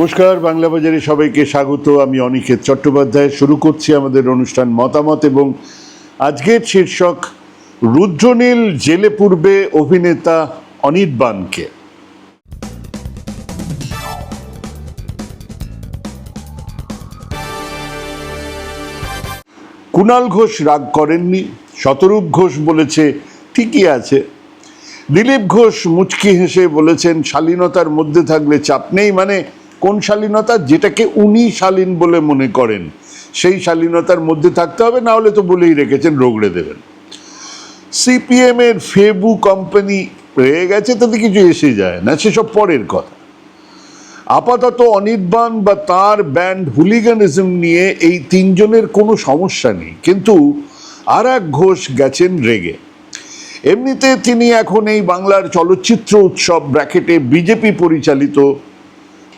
নমস্কার, বাংলা বাজারে সবাইকে স্বাগত। আমি অনিকেত চট্টোপাধ্যায়। শুরু করছি আমাদের অনুষ্ঠান মতামত এবং আজকের শীর্ষক, রুদ্রনীল জেলে পূর্বে অভিনেতা অনির্বাণকে কুণাল ঘোষ রাগ করেননি, শতরূপ ঘোষ বলেছে, ঠিকই আছে। দিলীপ ঘোষ মুচকি হেসে বলেছেন, শালীনতার মধ্যে থাকলে চাপ নেই মানে কোন শালীনতা? যেটাকে উনি শালীন বলে মনে করেন। সেই শালীনতার মধ্যে থাকতে হবে, না হলে তো বলেই রেখেছেন, রোগড়ে দেবেন। সিপিএম এর ফেবু কোম্পানি রয়ে গেছে, তাতে কিছু এসে যায় না, সেসব পরের কথা। আপাতত অনির্বাণ বা তার ব্যান্ড হুলিগানিজম নিয়ে এই তিনজনের কোনো সমস্যা নেই, কিন্তু আর এক ঘোষ গেছেন রেগে। এমনিতে তিনি এখন এই বাংলার চলচ্চিত্র উৎসব ব্র্যাকেটে বিজেপি পরিচালিত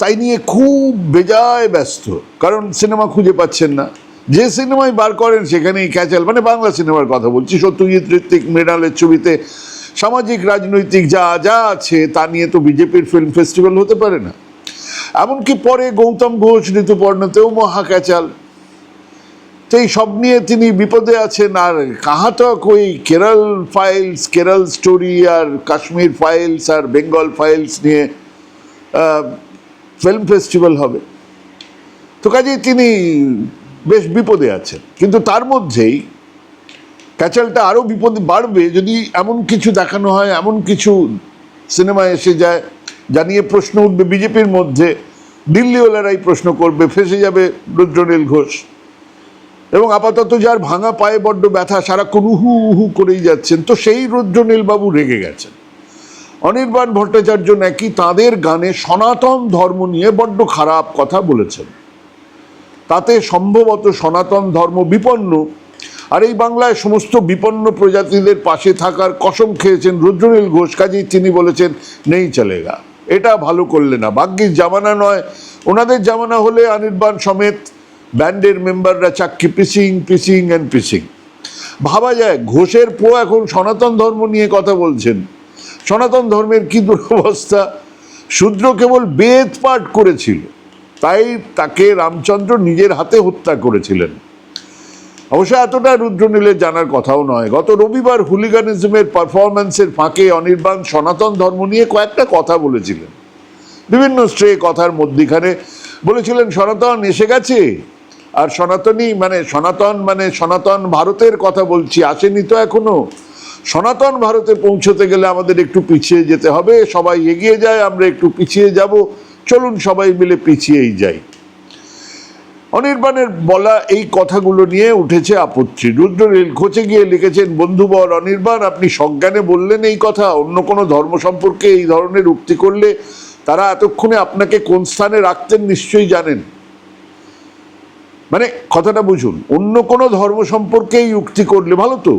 তাই নিয়ে খুব বেজায় ব্যস্ত। কারণ সিনেমা খুঁজে পাচ্ছেন না। যে সিনেমায় বার করেন, সেখানেই ক্যাচাল। মানে বাংলা সিনেমার কথা বলছি। সত্যজিৎ ঋত্বিক মৃণালের ছবিতে সামাজিক, রাজনৈতিক যা যা আছে, তা নিয়ে তো বিজেপির ফিল্ম ফেস্টিভ্যাল হতে পারে না। এমনকি পরে গৌতম ঘোষ, ঋতুপর্ণতেও মহা ক্যাচাল তো এই সব নিয়ে তিনি বিপদে আছেন। আর কাহাতক ওই কেরল ফাইলস, কেরল স্টোরি আর কাশ্মীর ফাইলস আর বেঙ্গল ফাইলস নিয়ে ফিল্ম ফেস্টিভ্যাল হবে। তো কাজেই তিনি বেশ বিপদে আছেন। কিন্তু তার মধ্যেই ক্যাচালটা আরও বিপদে বাড়বে যদি এমন কিছু দেখানো হয়, এমন কিছু সিনেমা এসে যায় যা নিয়ে প্রশ্ন উঠবে বিজেপির মধ্যে। দিল্লিওয়ালারাই প্রশ্ন করবে, ফেসে যাবে রুদ্রনীল ঘোষ। এবং আপাতত যার ভাঙা পায়ে বড্ড ব্যথা, সারাক্ষণ উহু উহু করেই যাচ্ছেন। তো সেই রুদ্রনীলবাবু রেগে গেছেন। অনির্বাণ ভট্টাচার্য নাকি তাদের গানে সনাতন ধর্ম নিয়ে বড্ড খারাপ কথা বলেছেন। তাতে সম্ভবত সনাতন ধর্ম বিপন্ন। আর এই বাংলায় সমস্ত বিপন্ন প্রজাতিদের পাশে থাকার কসম খেয়েছেন রুদ্রনীল ঘোষ, কাজেই তিনি বলেছেন, নেই চলেগা। এটা ভালো করলে না। ভাগ্যিস জামানা নয়। ওনাদের জামানা হলে অনির্বাণ সমেত ব্যান্ডের মেম্বাররা চাক্কি পিসিং পিসিং অ্যান্ড পিসিং ভাবা যায়, ঘোষের পো এখন সনাতন ধর্ম নিয়ে কথা বলছেন। সনাতন ধর্মের কি দুরবস্থা? শূদ্র কেবল বেদ পাঠ করেছিল, তাই তাকে রামচন্দ্র নিজের হাতে হত্যা করেছিলেন। অবশ্য এতটা রুদ্রনীলের জানার কথাও নয়। গত রবিবার হুলিগানিজমের পারফরম্যান্সের ফাঁকে অনির্বাণ সনাতন ধর্ম নিয়ে কয়েকটা কথা বলেছিলেন। বিভিন্ন স্ট্রে কথার মধ্যিখানে বলেছিলেন, সনাতন এসে গেছে? আর সনাতনী মানে সনাতন মানে সনাতন ভারতের কথা বলছি, আসেনি তো এখনও? সনাতন ভারতে পৌঁছতে গেলে আমাদের একটু পিছিয়ে যেতে হবে। সবাই এগিয়ে যায়, আমরা একটু পিছিয়ে যাব। চলুন, সবাই মিলে পিছিয়েই যাই। অনির্বাণের বলা এই কথাগুলো নিয়ে উঠেছে আপত্তি। রুদ্রনীল খোঁচে গিয়ে লিখেছেন বন্ধুবর অনির্বাণ, আপনি সজ্ঞানে বললেন এই কথা। অন্য কোনো ধর্ম সম্পর্কে এই ধরনের উক্তি করলে তারা এতক্ষণে আপনাকে কোন স্থানে রাখতেন নিশ্চয়ই জানেন। মানে কথাটা বুঝুন, অন্য কোনো ধর্ম সম্পর্কে এই উক্তি করলে, ভালো তো?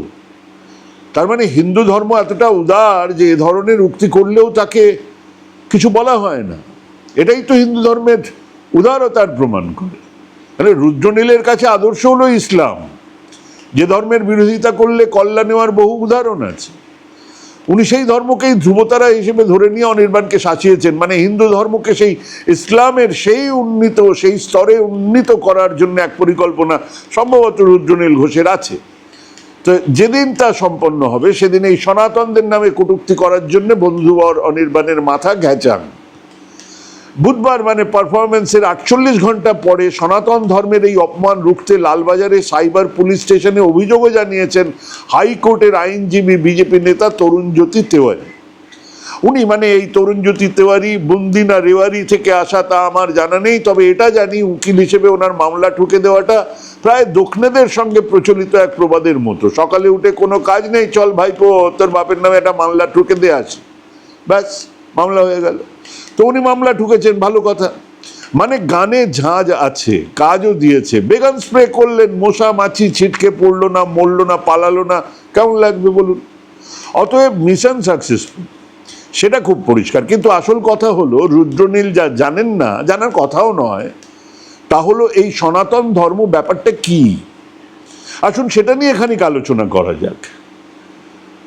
তার মানে হিন্দু ধর্ম এতটা উদার যে এ ধরনের উক্তি করলেও তাকে কিছু বলা হয় না। এটাই তো হিন্দু ধর্মের উদারতার প্রমাণ করে। মানে রুদ্রনীলের কাছে আদর্শ হলো ইসলাম। যে ধর্মের বিরোধিতা করলে কল্যাণ নেওয়ার বহু উদাহরণ আছে। উনি সেই ধর্মকেই ধ্রুবতারা হিসেবে ধরে নিয়ে অনির্বাণকে সাঁচিয়েছেন। মানে হিন্দু ধর্মকে সেই ইসলামের সেই উন্নীত, সেই স্তরে উন্নীত করার জন্য এক পরিকল্পনা সম্ভবত রুদ্রনীল ঘোষের আছে। তো যেদিন তা সম্পন্ন হবে, সেদিন এই সনাতনদের নামে কটুক্তি করার জন্য বন্ধুবর অনির্বাণের মাথা ঘেঁচান। বুধবার মানে পারফরমেন্সের আটচল্লিশ ঘণ্টা পরে সনাতন ধর্মের এই অপমান রুখতে লালবাজারে সাইবার পুলিশ স্টেশনে অভিযোগও জানিয়েছেন হাইকোর্টের আইনজীবী বিজেপি নেতা তরুণ জ্যোতি তেওয়ারি। উনি মানে এই তরুণ জ্যোতি তেওয়ারি, বুন্দিনা রেওয়ারি থেকে আসা তা আমার জানা নেই, তবে এটা জানি উকিল হিসেবে ওনার মামলা ঠুকে দেওয়াটা প্রায় দক্ষিণেদের সঙ্গে প্রচলিত এক প্রবাদের মতো। সকালে উঠে কোনো কাজ নেই, চল ভাইপো, তোর বাপের নামে একটা মামলা ঠুকে দিয়ে আসি ব্যাস, মামলা হয়ে গেল। তো উনি মামলা ঠুকেছেন, ভালো কথা। মানে গানে ঝাঁজ আছে, কাজও দিয়েছে, বেগান স্প্রে করলেন, মশা মাছি ছিটকে পড়ল না, মরলো না, পালালো না, কেমন লাগবে বলুন? অতএব মিশন সাকসেসফুল সেটা খুব পরিষ্কার। কিন্তু আসল কথা হলো, রুদ্রনীল যা জানেন না, জানার কথাও নয়, তা হলো এই সনাতন ধর্ম ব্যাপারটা কি? আসুন সেটা নিয়ে খানিক আলোচনা করা যাক।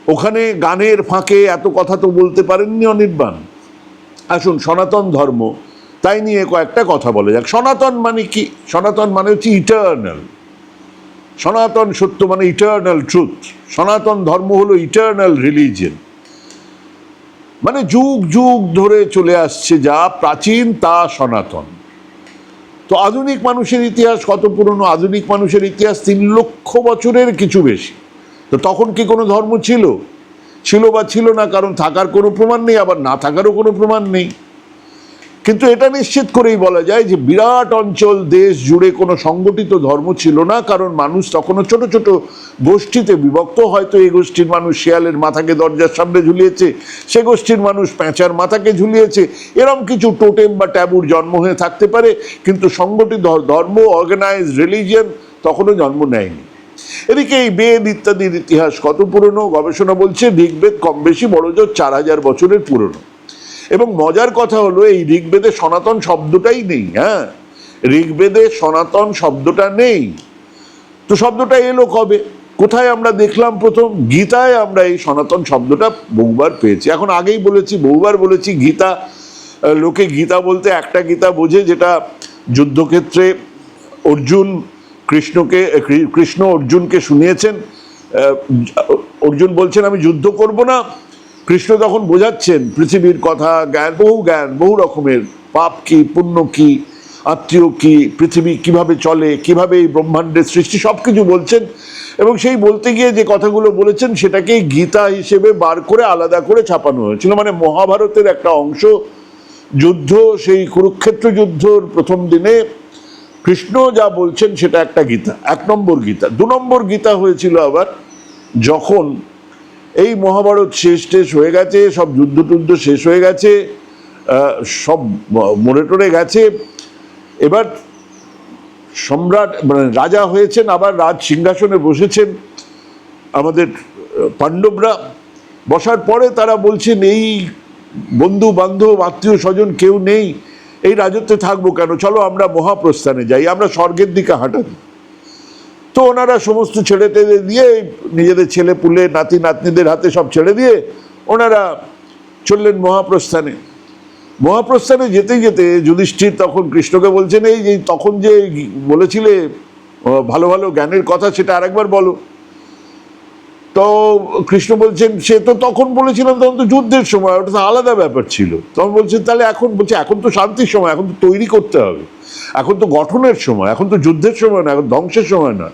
ওখানে গানের ফাঁকে এত কথা তো বলতে পারেননি অনির্বাণ। আসুন, সনাতন ধর্ম, তাই নিয়ে কয়েকটা কথা বলা যাক। সনাতন মানে কি? সনাতন মানে হচ্ছে ইটার্নাল সনাতন সত্য মানে ইটার্নাল ট্রুথ সনাতন ধর্ম হলো ইটার্নাল রিলিজিয়ন মানে যুগ যুগ ধরে চলে আসছে যা প্রাচীন, তা সনাতন। তো আধুনিক মানুষের ইতিহাস কত পুরনো? আধুনিক মানুষের ইতিহাস তিন লক্ষ বছরের কিছু বেশি। তো তখন কি কোনো ধর্ম ছিল? ছিল বা ছিল না, কারণ থাকার কোনো প্রমাণ নেই, আবার না থাকারও কোনো প্রমাণ নেই। কিন্তু এটা নিশ্চিত করেই বলা যায় যে বিরাট অঞ্চল, দেশ জুড়ে কোনো সংগঠিত ধর্ম ছিল না, কারণ মানুষ তখনও ছোট ছোট গোষ্ঠীতে বিভক্ত। হয়তো এই গোষ্ঠীর মানুষ শিয়ালের মাথাকে দরজার সামনে ঝুলিয়েছে, সে গোষ্ঠীর মানুষ প্যাঁচার মাথাকে ঝুলিয়েছে। এরম কিছু টোটেম বা ট্যাবুর জন্ম হয়ে থাকতে পারে, কিন্তু সংগঠিত ধর্ম অর্গানাইজ রিলিজিয়ন তখনও জন্ম নেয়নি। এদিকে এই বেদ ইত্যাদির ইতিহাস কত পুরনো? গবেষণা বলছে ঋগ্বেদ কম বেশি বড় জোর চার হাজার বছরের পুরনো। এবং মজার কথা হলো, এই ঋগ্বেদে সনাতন শব্দটাই নেই হ্যাঁ? ঋগ্বেদে সনাতন শব্দটা নেই। তো শব্দটা এলো কবে? কোথায় আমরা দেখলাম প্রথম? গীতায় আমরা এই সনাতন শব্দটা বহুবার পেয়েছি। এখন আগেই বলেছি, বহুবার বলেছি, গীতা লোকে গীতা বলতে একটা গীতা বোঝে, যেটা যুদ্ধক্ষেত্রে অর্জুন কৃষ্ণকে কৃষ্ণ অর্জুনকে শুনিয়েছেন। অর্জুন বলছেন, আমি যুদ্ধ করব না কৃষ্ণ তখন বোঝাচ্ছেন পৃথিবীর কথা, জ্ঞান, বহু জ্ঞান, বহু রকমের, পাপ কি, পুণ্য কি, আত্মীয় কি, পৃথিবী কীভাবে চলে, কীভাবে এই ব্রহ্মাণ্ডের সৃষ্টি সব কিছু বলছেন। এবং সেই বলতে গিয়ে যে কথাগুলো বলেছেন সেটাকে গীতা হিসেবে বার করে আলাদা করে ছাপানো হয়েছিল। মানে মহাভারতের একটা অংশ, যুদ্ধ, সেই কুরুক্ষেত্র যুদ্ধর প্রথম দিনে কৃষ্ণ যা বলছেন, সেটা একটা গীতা, এক নম্বর গীতা। দু নম্বর গীতা হয়েছিল আবার যখন এই মহাভারত শেষ টেষ হয়ে গেছে, সব যুদ্ধ টুদ্ধ শেষ হয়ে গেছে সব মরে টরে গেছে। এবার সম্রাট মানে রাজা হয়েছেন, আবার রাজ সিংহাসনে বসেছেন আমাদের পাণ্ডবরা। বসার পরে তারা বলছেন, এই বন্ধু, বান্ধব, আত্মীয় স্বজন কেউ নেই, এই রাজত্বে থাকব কেন? চলো আমরা মহাপ্রস্থানে যাই, আমরা স্বর্গের দিকে হাঁটা দিই তো ওনারা সমস্ত ছেড়ে টেড়ে দিয়ে, নিজেদের ছেলে পুলে, নাতি, নাতনিদের হাতে সব ছেড়ে দিয়ে ওনারা চললেন মহাপ্রস্থানে। মহাপ্রস্থানে যেতে যেতে যুধিষ্ঠির তখন কৃষ্ণকে বলছেন, এই যে তখন যে বলেছিলে, ভালো ভালো জ্ঞানের কথা, সেটা আরেকবার বলো। তো কৃষ্ণ বলছেন সে তো তখন বলেছিলাম তখন তো যুদ্ধের সময়, ওটা তো আলাদা ব্যাপার ছিল। তখন বলছেন তাহলে এখন বলছে, এখন তো শান্তির সময়, এখন তো তৈরি করতে হবে। এখন তো গঠনের সময়, এখন তো যুদ্ধের সময় না এখন ধ্বংসের সময় না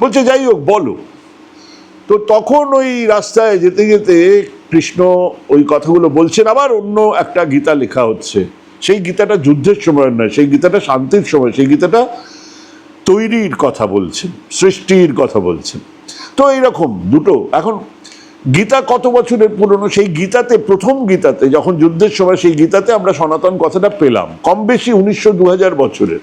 বলছে, যাই হোক, বলো। তো তখন ওই রাস্তায় যেতে যেতে কৃষ্ণ ওই কথাগুলো বলছেন, আবার অন্য একটা গীতা লেখা হচ্ছে। সেই গীতাটা যুদ্ধের সময় নয়, সেই গীতাটা শান্তির সময়, সেই গীতাটা তৈরির কথা বলছেন, সৃষ্টির কথা বলছেন। তো এইরকম দুটো। এখন গীতা কত বছরের পুরনো? সেই গীতাতে, প্রথম গীতাতে, যখন যুদ্ধের সময় সেই গীতাতে আমরা সনাতন কথাটা পেলাম, কম বেশি উনিশশো দু বছরের।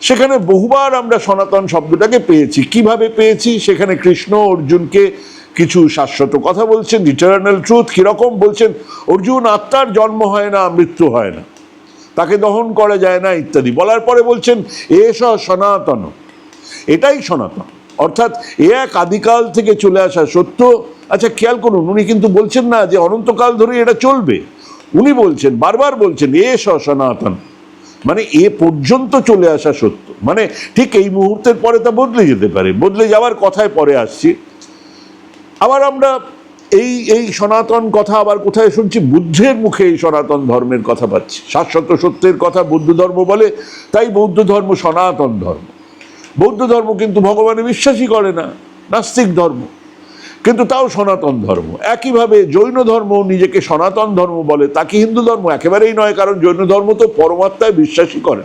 সেখানে বহুবার আমরা সনাতন শব্দটাকে পেয়েছি। কীভাবে পেয়েছি? সেখানে কৃষ্ণ অর্জুনকে কিছু শাশ্বত কথা বলছেন ইটার্নাল ট্রুথ কীরকম বলছেন, অর্জুন, আত্মার জন্ম হয় না, মৃত্যু হয় না। তাকে দহন করা যায় না, ইত্যাদি। বলার পরে বলছেন এস সনাতন। এটাই সনাতন। অর্থাৎ এ এক আদিকাল থেকে চলে আসা সত্য। আচ্ছা খেয়াল করুন, উনি কিন্তু বলছেন না যে অনন্তকাল ধরে এটা চলবে। উনি বলছেন, বারবার বলছেন এস সনাতন। মানে এ পর্যন্ত চলে আসা সত্য। মানে ঠিক এই মুহূর্তের পরে তা বদলে যেতে পারে। বদলে যাওয়ার কথায় পরে আসছি। আবার আমরা এই এই সনাতন কথা আবার কোথায় শুনছি? বুদ্ধের মুখে এই সনাতন ধর্মের কথা পাচ্ছি। শাশ্বত সত্যের কথা বৌদ্ধ ধর্ম বলে, তাই বৌদ্ধ ধর্ম সনাতন ধর্ম। বৌদ্ধ ধর্ম কিন্তু ভগবানে বিশ্বাসই করে না, নাস্তিক ধর্ম। কিন্তু তাও সনাতন ধর্ম। একইভাবে জৈন ধর্ম নিজেকে সনাতন ধর্ম বলে তাকে হিন্দু ধর্ম? একেবারেই নয়, কারণ জৈন ধর্ম তো পরমাত্মায় বিশ্বাসই করে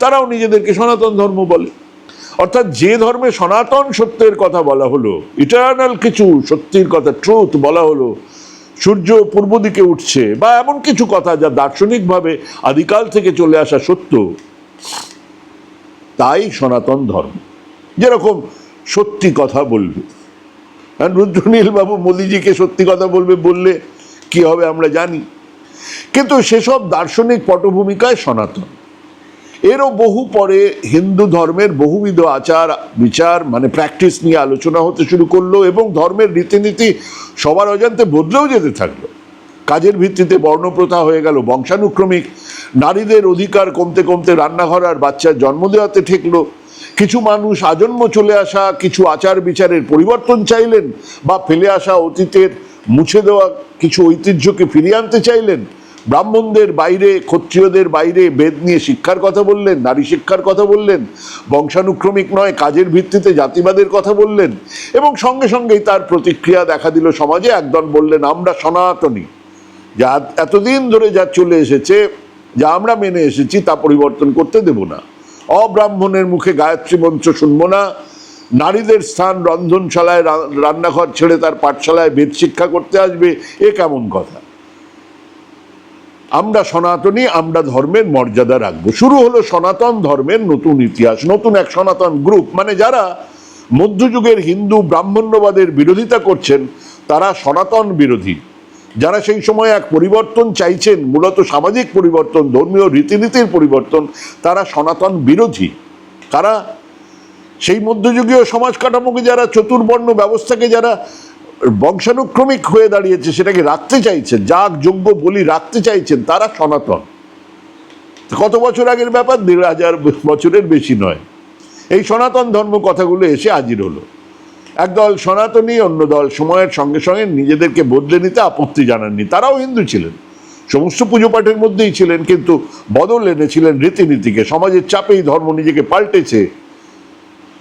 তারাও নিজেদেরকে সনাতন ধর্ম বলে। অর্থাৎ যে ধর্মে সনাতন সত্যের কথা বলা হলো ইটার্নাল কিছু সত্যির কথা ট্রুথ বলা হলো, সূর্য পূর্ব দিকে উঠছে, বা এমন কিছু কথা যা দার্শনিকভাবে আদিকাল থেকে চলে আসা সত্য তাই সনাতন ধর্ম। যেরকম সত্যি কথা বলবে। আর রুদ্রনীল বাবু মোদিজিকে সত্যি কথা বলবে, বললে কি হবে আমরা জানি। কিন্তু সেসব দার্শনিক পটভূমিকায় সনাতন। এরও বহু পরে হিন্দু ধর্মের বহুবিধ আচার, বিচার মানে প্র্যাকটিস নিয়ে আলোচনা হতে শুরু করল এবং ধর্মের রীতিনীতি সবার অজান্তে বদলেও যেতে থাকল। কাজের ভিত্তিতে বর্ণপ্রথা হয়ে গেল। বংশানুক্রমিক নারীদের অধিকার কমতে কমতে রান্নাঘর আর বাচ্চার জন্ম দেওয়াতে ঠেকলো। কিছু মানুষ আজন্ম চলে আসা, কিছু আচার বিচারের পরিবর্তন চাইলেন বা ফেলে আসা অতীতের মুছে দেওয়া কিছু ঐতিহ্যকে ফিরিয়ে আনতে চাইলেন। ব্রাহ্মণদের বাইরে, ক্ষত্রিয়দের বাইরে বেদ নিয়ে শিক্ষার কথা বললেন, নারী শিক্ষার কথা বললেন, বংশানুক্রমিক নয়, কাজের ভিত্তিতে জাতিবাদের কথা বললেন এবং সঙ্গে সঙ্গেই তার প্রতিক্রিয়া দেখা দিল সমাজে। একদল বললেন, আমরা সনাতনী। যা এতদিন ধরে যা চলে এসেছে, যা আমরা মেনে এসেছি, তা পরিবর্তন করতে দেব না। অব্রাহ্মণের মুখে গায়ত্রী মন্ত্র শুনব না। নারীদের স্থান রন্ধনশালায় রান্নাঘর ছেড়ে তার পাঠশালায় বেদ শিক্ষা করতে আসবে, এ কেমন কথা? আমরা সনাতনী, আমরা ধর্মের মর্যাদা রাখব। শুরু হলো সনাতন ধর্মের নতুন ইতিহাস, নতুন এক সনাতন গ্রুপ। মানে যারা মধ্যযুগের হিন্দু ব্রাহ্মণ্যবাদের বিরোধিতা করছেন, তারা সনাতন বিরোধী। যারা সেই সময় এক পরিবর্তন চাইছেন, মূলত সামাজিক পরিবর্তন, ধর্মীয় রীতিনীতির পরিবর্তন, তারা সনাতন বিরোধী। তারা সেই মধ্যযুগীয় সমাজ কাঠামোকে যারা চতুর্বর্ণ ব্যবস্থাকে যারা বংশানুক্রমিক হয়ে দাঁড়িয়েছে, সেটাকে রাখতে চাইছেন, যাগ যোগ্য বলি রাখতে চাইছেন, তারা সনাতন। কত বছর আগের ব্যাপার? দেড় হাজার বছরের বেশি নয়। এই সনাতন ধর্ম কথাগুলো এসে হাজির হলো। একদল সনাতনী, অন্য দল সময়ের সঙ্গে সঙ্গে নিজেদেরকে বদলে নিতে আপত্তি জানাননি। তারাও হিন্দু ছিলেন। সমস্ত পুজো পাঠের মধ্যেই ছিলেন, কিন্তু বদল এনেছিলেন রীতিনীতিকে। সমাজের চাপেই ধর্ম নিজেকে পাল্টেছে।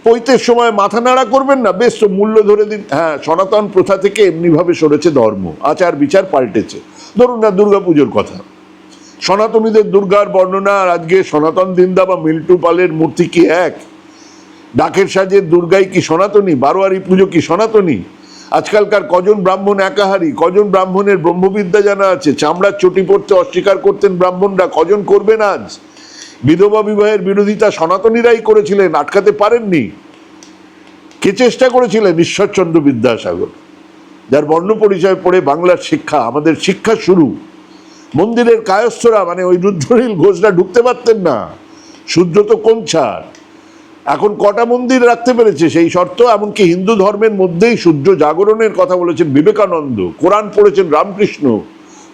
পৈতের সময় মাথা নাড়া করবেন না, বেশ তো মূল্য ধরে দিন। হ্যাঁ সনাতন প্রথা থেকে এমনিভাবে সরেছে ধর্ম। আচার বিচার পাল্টেছে। ধরুন না দুর্গা পুজোর কথা। সনাতনীদের দুর্গার বর্ণনা আর আজকে সনাতন দিন্দা বা মিল্টু পালের মূর্তি কি এক? ডাকের সাজের দুর্গাই কি সনাতনী? বারোয়ারি পুজো কি সনাতনী? আজকালকার কজন ব্রাহ্মণ একাহারি? কজন ব্রাহ্মণের ব্রহ্মবিদ্যা জানা আছে? চামড়ার চটি পড়তে অস্বীকার করতেন ব্রাহ্মণরা। কজন করবেন আজ? বিধবা বিবাহের বিরোধিতা সনাতনীরাই করেছিলেন, আটকাতে পারেননি। কে চেষ্টা করেছিলেন? ঈশ্বরচন্দ্র বিদ্যাসাগর। যার বর্ণ পরিচয় পড়ে বাংলার শিক্ষা, আমাদের শিক্ষা শুরু। মন্দিরের কায়স্থরা মানে ওই রুদ্রনীল ঘোষরা ঢুকতে পারতেন না। শূদ্র তো কোন ছাড়? এখন কটা মন্দির রাখতে পেরেছে? সেই শর্ত, এমনকি হিন্দু ধর্মের মধ্যেই সূর্য জাগরণের কথা বলেছেন বিবেকানন্দ। কোরআন পড়েছেন রামকৃষ্ণ।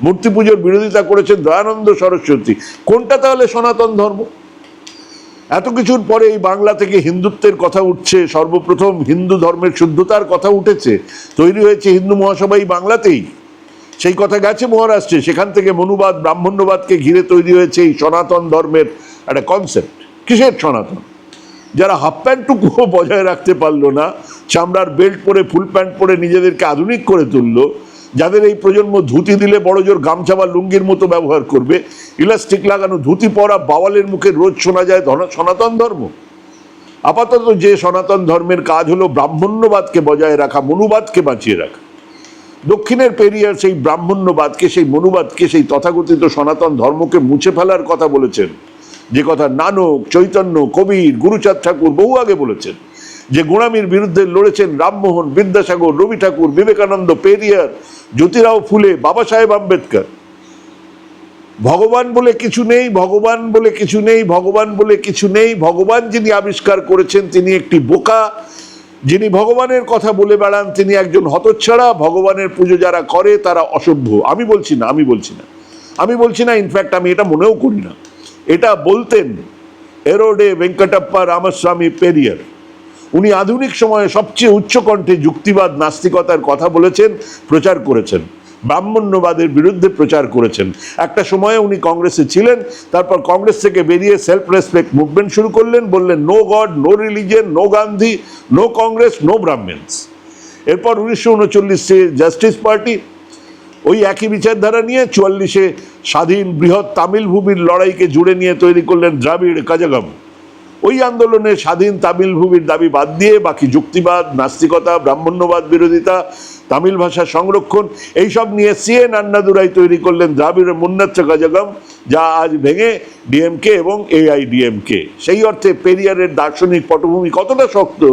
মূর্তি পুজোর বিরোধিতা করেছেন দয়ানন্দ সরস্বতী। কোনটা তাহলে সনাতন ধর্ম? এত কিছুর পরে এই বাংলা থেকে হিন্দুত্বের কথা উঠছে, সর্বপ্রথম হিন্দু ধর্মের শুদ্ধতার কথা উঠেছে। তৈরি হয়েছে হিন্দু মহাসভা এই বাংলাতেই। সেই কথা গেছে মহারাষ্ট্রে, সেখান থেকে মনুবাদ, ব্রাহ্মণ্যবাদকে ঘিরে তৈরি হয়েছে এই সনাতন ধর্মের একটা কনসেপ্ট কিসের সনাতন? যারা হাফ প্যান্টটুকুও বজায় রাখতে পারল না, চামড়ার বেল্ট পরে ফুল প্যান্ট পরে নিজেদেরকে আধুনিক করে তুললো, যাদের এই প্রজন্ম ধুতি দিলে বড় জোর গামছা বা লুঙ্গির মতো ব্যবহার করবে ইলাস্টিক লাগানো ধুতি পরা বাওয়ালের মুখে রোজ শোনা যায় সনাতন ধর্ম। আপাতত যে সনাতন ধর্মের কাজ হলো ব্রাহ্মণ্যবাদকে বজায় রাখা, মনুবাদকে বাঁচিয়ে রাখা। দক্ষিণের পেরিয়ার সেই ব্রাহ্মণ্যবাদকে, সেই মনুবাদকে, সেই তথাকথিত সনাতন ধর্মকে মুছে ফেলার কথা বলেছেন। যে কথা নানক, চৈতন্য, কবির, গুরুচাঁদ ঠাকুর বহু আগে বলেছেন। যে গোড়ামির বিরুদ্ধে লড়েছেন রামমোহন, বিদ্যাসাগর, রবি ঠাকুর, বিবেকানন্দ, পেরিয়ার, জ্যোতিরাও ফুলে, বাবা সাহেব আম্বেদকর। ভগবান বলে কিছু নেই, ভগবান বলে কিছু নেই, ভগবান বলে কিছু নেই, ভগবান যিনি আবিষ্কার করেছেন তিনি একটি বোকা। যিনি ভগবানের কথা বলে বেড়ান তিনি একজন হতচ্ছাড়া, ভগবানের পুজো যারা করে তারা অসভ্য। আমি বলছি না, আমি বলছি না। আমি বলছি না ইনফ্যাক্ট আমি এটা মনেও করি না। এটা বলতেন এরোডে ভেঙ্কটাপ্পা রামস্বামী পেরিয়ার। উনি আধুনিক সময়ে সবচেয়ে উচ্চকণ্ঠে যুক্তিবাদ, নাস্তিকতার কথা বলেছেন, প্রচার করেছেন। ব্রাহ্মণ্যবাদের বিরুদ্ধে প্রচার করেছেন। একটা সময়ে উনি কংগ্রেসে ছিলেন, তারপর কংগ্রেস থেকে বেরিয়ে সেলফ রেসপেক্ট মুভমেন্ট শুরু করলেন, বললেন no God no religion no Gandhi no Congress no Brahmins এরপর উনিশশো উনচল্লিশে জাস্টিস পার্টি ওই একই বিচারধারা নিয়ে চুয়াল্লিশে স্বাধীন বৃহৎ তামিল ভূমির লড়াইকে জুড়ে নিয়ে তৈরি করলেন দ্রাবিড় কাজাগম। ওই আন্দোলনে স্বাধীন তামিল ভূমির দাবি বাদ দিয়ে বাকি যুক্তিবাদ, নাস্তিকতা, ব্রাহ্মণ্যবাদ বিরোধিতা, তামিল ভাষা সংরক্ষণ, এইসব নিয়ে সিএন আন্নাদুরাই তৈরি করলেন দ্রাবিড় মুন্নাচ্চ কাজাগম, যা আজ ভেঙে ডিএমকে এবং এআইডিএমকে। সেই অর্থে পেরিয়ারের দার্শনিক পটভূমি কতটা শক্ত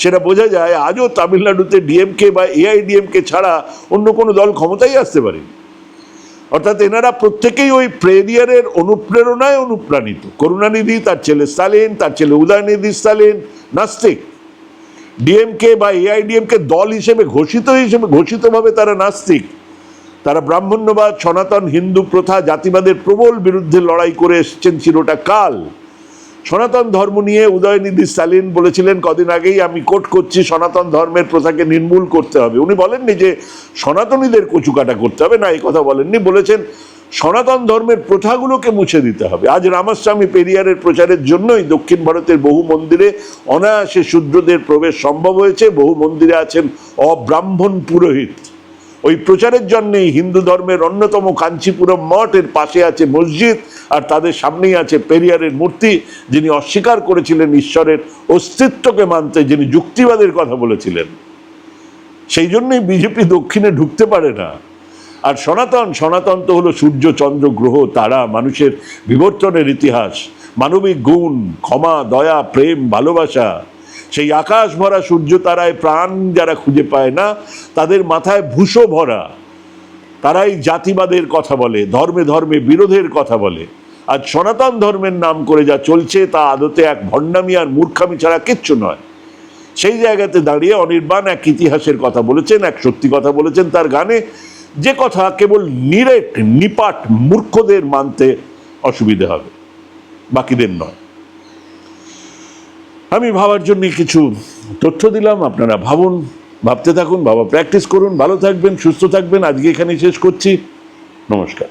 সেটা বোঝা যায় আজও তামিলনাড়ুতে ডিএমকে বা এআইডিএমকে ছাড়া অন্য কোনো দল ক্ষমতায় আসতে পারেনি অর্থাৎ এনারা প্রত্যেকেই ওই প্রেরিয়ারের অনুপ্রেরণায় অনুপ্রাণিত। করুণানিধি, তার ছেলে স্টালিন, তার ছেলে উদয়নিধি স্টালিন, নাস্তিক। ডিএমকে বা এআইডিএমকে দল হিসেবে ঘোষিত হিসেবে ঘোষিতভাবে তারা নাস্তিক। তারা ব্রাহ্মণ্যবাদ, সনাতন, হিন্দু প্রথা, জাতিবাদের প্রবল বিরুদ্ধে লড়াই করে এসেছেন চিরটা কাল। সনাতন ধর্ম নিয়ে উদয়নিধি স্টালিন বলেছিলেন, কদিন আগেই আমি কোট করছি, সনাতন ধর্মের প্রথাকে নির্মূল করতে হবে। উনি বলেননি যে সনাতনীদের কচুকাটা করতে হবে, না, এই কথা বলেননি, বলেছেন সনাতন ধর্মের প্রথাগুলোকে মুছে দিতে হবে। আজ রামাস্বামী পেরিয়ারের প্রচারের জন্যই দক্ষিণ ভারতের বহু মন্দিরে অনায়াসে শূদ্রদের প্রবেশ সম্ভব হয়েছে। বহু মন্দিরে আছেন অব্রাহ্মণ পুরোহিত। ওই প্রচারের জন্যেই হিন্দু ধর্মের অন্যতম কাঞ্চিপুরম মঠের পাশে আছে মসজিদ, আর তাদের সামনেই আছে পেরিয়ারের মূর্তি, যিনি অস্বীকার করেছিলেন ঈশ্বরের অস্তিত্বকে মানতে, যিনি যুক্তিবাদের কথা বলেছিলেন। সেই জন্যই বিজেপি দক্ষিণে ঢুকতে পারে না। আর সনাতন সনাতন তো হলো সূর্য, চন্দ্র, গ্রহ, তারা, মানুষের বিবর্তনের ইতিহাস, মানবিক গুণ, ক্ষমা, দয়া, প্রেম, ভালোবাসা। সেই আকাশ ভরা সূর্য তারায় প্রাণ যারা খুঁজে পায় না, তাদের মাথায় ভূষো ভরা। তারাই জাতিবাদের কথা বলে, ধর্মে ধর্মে বিরোধের কথা বলে। আজ সনাতন ধর্মের নাম করে যা চলছে, তা আদতে এক ভণ্ডামি আর মূর্খামি ছাড়া কিচ্ছু নয়। সেই জায়গাতে দাঁড়িয়ে অনির্বাণ এক ইতিহাসের কথা বলেছেন, এক সত্যি কথা বলেছেন তার গানে। যে কথা কেবল নিরেট, নিপাট মূর্খদের মানতে অসুবিধে হবে, বাকিদের নয়। আমি ভাবার জন্য কিছু তথ্য দিলাম, আপনারা ভাবুন, ভাবতে থাকুন বাবা প্র্যাকটিস করুন, ভালো থাকবেন, সুস্থ থাকবেন, আজকে এখানে শেষ করছি, নমস্কার।